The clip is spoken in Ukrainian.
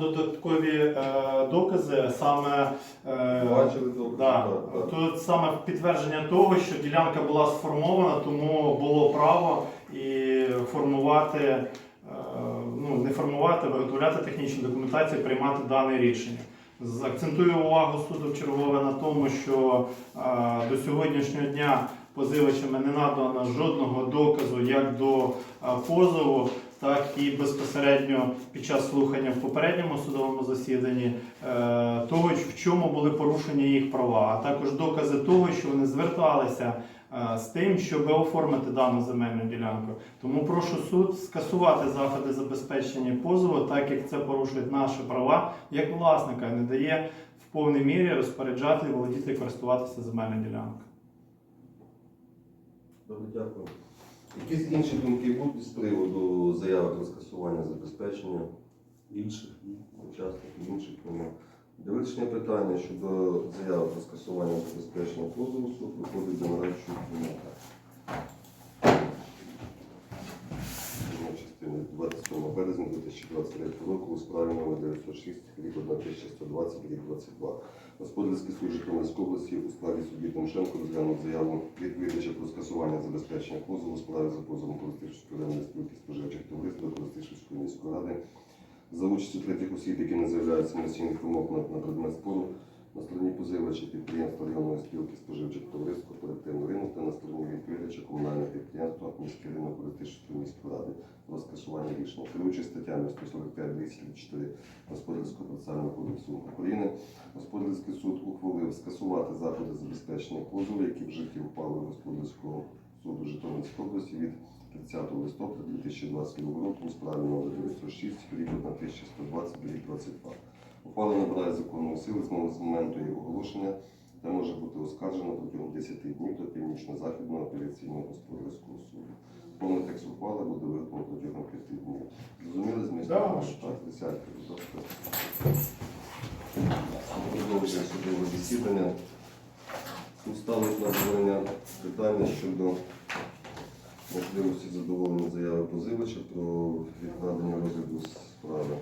Додаткові е, докази саме е, Бачили добре? да, Так, так. тут саме підтвердження того, що ділянка була сформована, тому було право і формувати, е, ну не формувати, виготовляти технічну документацію, приймати дане рішення. Акцентую увагу суду в чергове на тому, що е, до сьогоднішнього дня позивачами не надано жодного доказу як до позову, так і безпосередньо під час слухання в попередньому судовому засіданні е, того, в чому були порушені їх права, а також докази того, що вони зверталися е, з тим, щоб оформити дану земельну ділянку. Тому прошу суд скасувати заходи забезпечення позову, так як це порушує наші права як власника, і не дає в повній мірі розпоряджати, володіти і користуватися земельною ділянкою. Дякую. Якісь інші думки будуть з приводу заяви про скасування забезпечення Інших учасників інших немає. Для питання щодо заяви про скасування забезпечення позову суд виходить до нарадчої кімнати. Березня 2023 року у справі номер 906 рік 1120 рік 22. Господарський суд Житомирської області у справі судді Тимошенко розглянув заяву від видачі про скасування забезпечення позову у справі за позовом Коростишівської районної спілки споживчих товариств до Коростишівської міської ради за участю третіх осіб, які не заявляють самостійних вимог на, предмет спору на стороні позивача підприємства районної спілки споживчих товариств кооперативного ринок та на стороні відповідача комунального міський ринок Коростишівської міської ради про скасування рішення. Керуючись статтями 145 204 Господарського процесуального кодексу України, Господарський суд ухвалив скасувати заходи забезпечення позову, які вжиті ухвалою Господарського суду Житомирської області від 30 листопада 2022 року у справі номер 906 рік 1120 рік 22. Ухвала набирає законної сили з моменту її оголошення та може бути оскаржена протягом 10 днів до північно-західного апеляційного господарського суду. Повний текст ухвали буде виготовлено протягом 5 днів. Зрозуміли зміст? Так, присядьте, будь ласка. Продовжуємо судове засідання. Суд ставить на обговорення питання щодо можливості задоволення заяви позивача про відкладення розгляду справи.